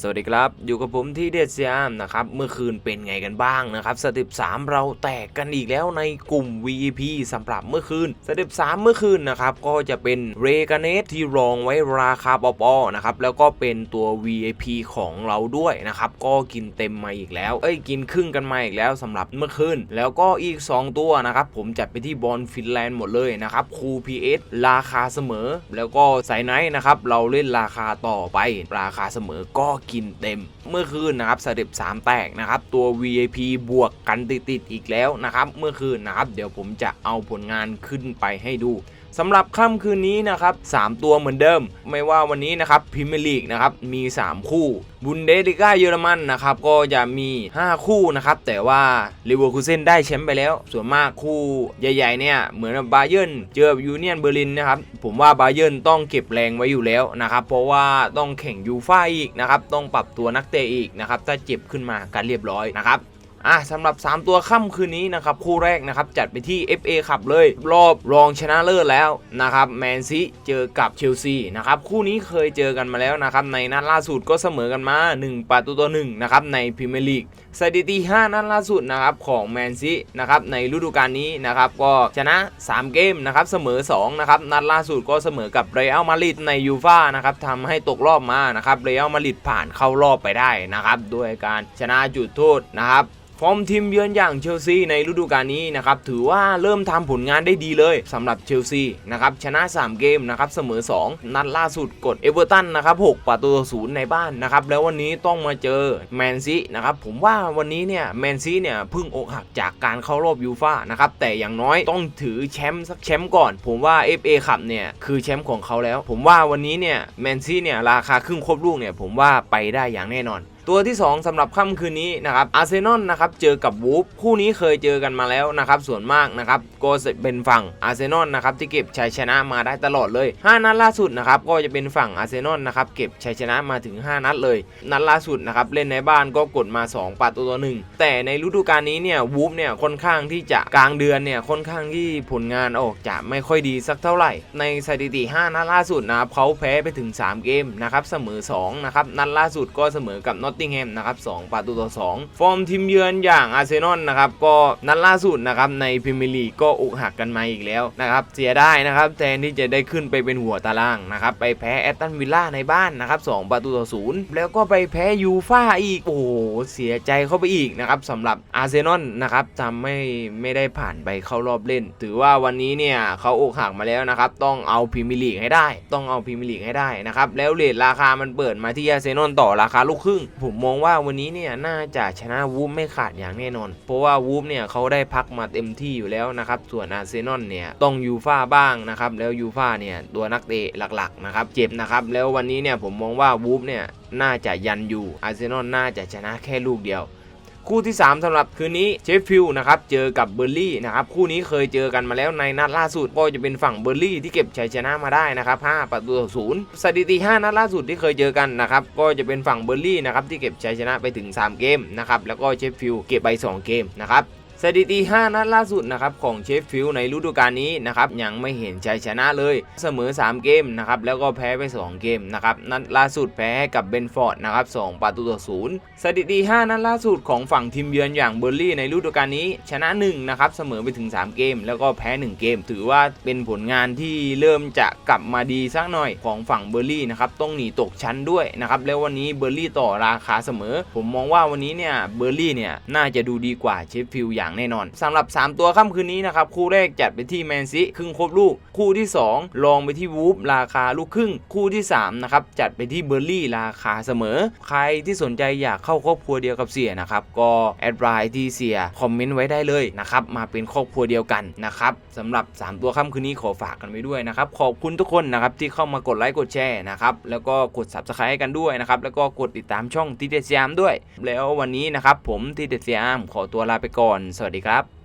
สวัสดีครับ อยู่กับผมที่เด็ดสยามนะครับ เมื่อคืนเป็นไงกันบ้างนะครับสเต็ป3เราแตกกันอีกแล้วในกลุ่ม VIP สำหรับเมื่อคืนสเต็ป3เมื่อคืนนะครับก็จะเป็นเรกาเนสที่รองไว้ราคาปอปอนะครับแล้วก็เป็นตัว VIP ของเราด้วยนะครับก็กินเต็มมาอีกแล้ว เอ้ยกินครึ่งกันมาอีกแล้วสำหรับเมื่อคืนแล้วก็อีก 2 ตัวนะครับผมจัดไปที่บอลฟินแลนด์หมดเลยนะครับคู PS ราคาเสมอ แล้วก็ไซไนท์นะครับเราเล่นราคาต่อไปราคาเสมอก็กินเต็ม เมื่อคืนนะครับสเต็ป3แตกนะครับตัว VIP บวกกันติดๆอีกแล้วนะครับเมื่อคืนนะครับเดี๋ยวผมจะเอาผลงานขึ้นไปให้ดู สำหรับค่ำคืนนี้นะครับ3ตัวเหมือนเดิม ไม่ว่าวันนี้นะครับพิมลีกนะครับมี 3 คู่บุนเดสลิก้าเยอรมันนะครับก็จะมี 5 คู่นะครับแต่ว่าลิเวอร์คูเซนได้แชมป์ไปแล้ว ส่วนมากคู่ใหญ่ๆเนี่ยเหมือนบาเยิร์นเจอยูเนียนเบอร์ลินนะครับผมว่าบาเยิร์นต้องเก็บแรงไว้อยู่แล้วนะครับเพราะว่าต้องแข่งยูฟ่าอีกนะครับต้องปรับตัวนักเตะอีกนะครับถ้าเจ็บขึ้นมากันเรียบร้อยนะครับ อะสำหรับ 3 ตัวค่ำคืนนี้นะครับคู่แรกนะครับจัดไปที่ FA ขับเลย รอบรองชนะเลิศแล้วนะครับแมนซีเจอกับเชลซีนะครับคู่นี้เคยเจอกันมาแล้วนะครับในนัดล่าสุดก็เสมอกันมา 1ประตูต่อ1นะครับในพรีเมียร์ลีกสถิติ 5 นัดล่าสุดนะครับของแมนซีนะครับในฤดูกาลนี้นะครับก็ชนะ 3 เกมนะครับเสมอ2นะครับนัดล่าสุดก็เสมอกับเรอัลมาดริดในยูฟ่านะครับทำให้ตกรอบมานะครับเรอัลมาดริดผ่านเข้ารอบไปได้นะครับด้วยการชนะจุดโทษนะครับ ฟอร์มทีมเยือนอย่างเชลซีในฤดูกาลนี้นะครับถือว่าเริ่มทำผลงานได้ดีเลยสำหรับเชลซีนะครับชนะ 3 เกมนะครับเสมอ 2 นัดล่าสุดกดเอเวอร์ตันนะครับ6ประตูต่อศูนย์ในบ้านนะครับแล้ววันนี้ต้องมาเจอแมนซีนะครับผมว่าวันนี้เนี่ยแมนซีเนี่ยพิ่งอกหักจากการเข้ารอบยูฟ่านะครับแต่อย่างน้อยต้องถือแชมป์สักแชมป์ก่อน ผมว่า FA คัพเนี่ยคือแชมป์ของเขาแล้ว ผมว่าวันนี้เนี่ยแมนซีเนี่ยราคาครึ่งครบลูกเนี่ยผมว่าไปได้อย่างแน่นอน ตัวที่ 2สำหรับค่ำคืนนี้นะครับอาร์เซนอลนะครับเจอกับวูฟคู่นี้เคยเจอกันมาแล้วนะครับส่วนมากนะครับก็จะเป็นฝั่งอาร์เซนอลนะครับที่เก็บชัยชนะมาได้ตลอดเลย 5 นัดล่าสุดนะครับก็จะเป็นฝั่งอาร์เซนอลนะครับเก็บชัยชนะมาถึง 5 นัดเลย นัดล่าสุดนะครับเล่นในบ้านก็กดมา 2ประตูต่อหนึ่งแต่ในฤดูกาลนี้เนี่ยวูฟเนี่ยค่อนข้างที่จะกลางเดือนเนี่ยค่อนข้างที่ผลงานออกจะไม่ค่อยดีสักเท่าไหร่ ในสถิติ 5 นัดล่าสุดนะครับเขาแพ้ไปถึง 3 เกมนะครับเสมอ2นะครับนัดล่าสุดก็เสมอกับนอตติงแฮมนะครับ2ประตูต่อ 2 ฟอร์มทีมเยือนอย่างอาร์เซนอลนะครับก็นัดล่าสุดนะครับในพรีเมียร์ลีกก็อกหักกันมาอีกแล้วนะครับเสียได้นะครับแทนที่จะได้ขึ้นไปเป็นหัวตารางนะครับไปแพ้แอตตันวิลล่าในบ้านนะครับ2ประตูต่อศูนย์แล้วก็ไปแพ้ยูฟ่าอีกโอ้โหเสียใจเข้าไปอีกนะครับสำหรับอาร์เซนอลนะครับทำไม่ไม่ได้ผ่านไปเข้ารอบเล่น ถือว่าวันนี้เนี่ยเขาอกหักมาแล้วนะครับต้องเอาพรีเมียร์ลีกให้ได้ ต้องเอาพรีเมียร์ลีกให้ได้นะครับแล้วเรทราคามันเปิดมาที่อาร์เซนอลต่อราคาลูกครึ่งผผมมองว่าวันนี้เนี่ยน่าจะชนะวูฟไม่ขาดอย่างแน่นอน เพราะว่าวูฟเนี่ยเขาได้พักมาเต็มที่อยู่แล้วนะครับ ส่วนอาร์เซนอลเนี่ยต้องยูฟ่าบ้างนะครับ แล้วยูฟ่าเนี่ยตัวนักเตะหลักๆนะครับเจ็บนะครับ แล้ววันนี้เนี่ยผมมองว่าวูฟเนี่ยน่าจะยันอยู่อาร์เซนอลน่าจะชนะแค่ลูกเดียว คู่ที่ 3สำหรับคืนนี้เชฟฟิลด์นะครับเจอกับเบอร์ลี่นะครับคู่นี้เคยเจอกันมาแล้วในนัดล่าสุดก็จะเป็นฝั่งเบอร์ลี่ที่เก็บชัยชนะมาได้นะครับ5ประตูต่อศูนย์สถิติ 5 นัดล่าสุดที่เคยเจอกันนะครับก็จะเป็นฝั่งเบอร์ลี่นะครับที่เก็บชัยชนะไปถึง 3 เกมนะครับแล้วก็เชฟฟิลด์เก็บไป 2 เกมนะครับ สถิติ 5 นัดล่าสุดนะครับของเชฟฟิลด์ในฤดูกาลนี้นะครับยังไม่เห็นชัยชนะเลย เสมอ 3 เกมนะครับแล้วก็แพ้ไป 2 เกมนะครับนัดล่าสุดแพ้ให้กับเบนฟอร์ดนะครับ2ประตูต่อศูนย์สถิติ 5 นัดล่าสุดของฝั่งทีมเยือนอย่างเบอร์ลี่ในฤดูกาลนี้ ชนะ1นะครับเสมอไปถึง 3 เกม แล้วก็แพ้ 1 เกม ถือว่าเป็นผลงานที่เริ่มจะกลับมาดีสักหน่อยของฝั่งเบอร์ลี่นะครับต้องหนีตกชั้นด้วยนะครับแล้ววันนี้เบอร์ลี่ต่อราคาเสมอ ผมมองว่าวันนี้เนี่ยเบอร์ลี่เนี่ยน่าจะดูดีกว่าเชฟฟิลด์อย่างแน่นอนสำหรับ 3 ตัวค่ำคืนนี้นะครับคู่แรกจัดไปที่แมนซีครึ่งครบลูก คู่ที่ 2 ลองไปที่วูฟราคาลูกครึ่ง คู่ที่3นะครับจัดไปที่เบอร์ลี่ราคาเสมอ ใครที่สนใจอยากเข้าครอบครัวเดียวกับเสียนะครับก็แอดไลน์ที่เสียคอมเมนต์ไว้ได้เลยนะครับมาเป็นครอบครัวเดียวกันนะครับสำหรับ 3 ตัวค่ำคืนนี้ขอฝากกันไว้ด้วยนะครับขอบคุณทุกคนนะครับที่เข้ามากดไลค์กดแชร์นะครับแล้วก็กด subscribe ให้กันด้วยนะครับแล้วก็กดติดตามช่องทีเดสยามด้วย แล้ววันนี้นะครับผมทีเดสยามขอตัวลาไปก่อนสวัสดีครับ